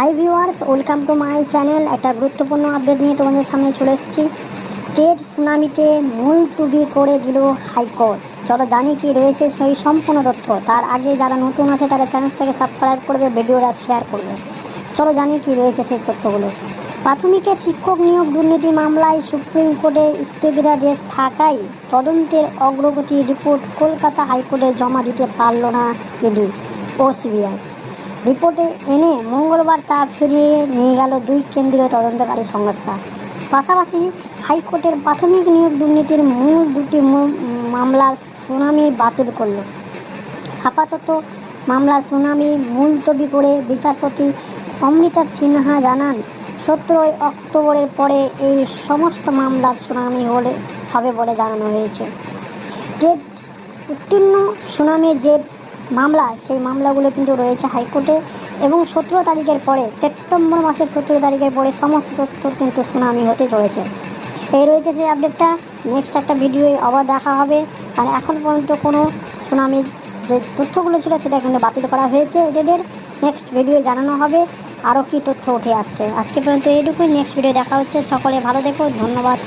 Hi viewers welcome to my channel একটা গুরুত্বপূর্ণ update নিয়ে তোমাদের সামনে চলে এসেছি। টেট সুনামিতে মূল তুবি করে দিল হাইকোর্ট। চলো জানি কি রয়েছে সেই সম্পূর্ণ তথ্য। তার আগে যারা নতুন আছে, তারা চ্যানেলটাকে সাবস্ক্রাইব করবে, ভিডিওটা শেয়ার করবে। চলো জানি কি রয়েছে সেই তথ্যগুলো। প্রাথমিকে শিক্ষক নিয়োগ দুর্নীতি মামলায় সুপ্রিম কোর্টে স্থগিতাদেশ থাকায় তদন্তের অগ্রগতির রিপোর্ট কলকাতা হাইকোর্টে জমা দিতে পারল না ইডি ও সিবিআই। রিপোর্টে এনে মঙ্গলবার তা ফিরিয়ে নিয়ে গেল দুই কেন্দ্রীয় তদন্তকারী সংস্থা। পাশাপাশি হাইকোর্টের প্রাথমিক নিয়োগ দুর্নীতির মূল দুটি মামলার শুনানি বাতিল করল। আপাতত মামলার শুনানি মুলতবি করে বিচারপতি অমৃতা সিনহা জানান, সতেরোই অক্টোবরের পরে এই সমস্ত মামলার শুনানি হলে হবে বলে জানানো হয়েছে। যে উত্তীর্ণ শুনানির যে মামলা, সেই মামলাগুলো কিন্তু রয়েছে হাইকোর্টে এবং সতেরো তারিখের পরে, সেপ্টেম্বর মাসের সতেরো তারিখের পরে সমস্ত তথ্য কিন্তু শুনানি হতে চলেছে। এই রয়েছে সেই আপডেটটা নেক্সট একটা ভিডিও আবার দেখা হবে। আর এখন পর্যন্ত কোনো শুনানির যে তথ্যগুলো ছিল, সেটা কিন্তু বাতিল করা হয়েছে এদের। নেক্সট ভিডিও জানানো হবে আরও কী তথ্য উঠে আসছে। আজকে পর্যন্ত এইটুকুই। নেক্সট ভিডিও দেখা হচ্ছে। সকলে ভালো দেখো ধন্যবাদ।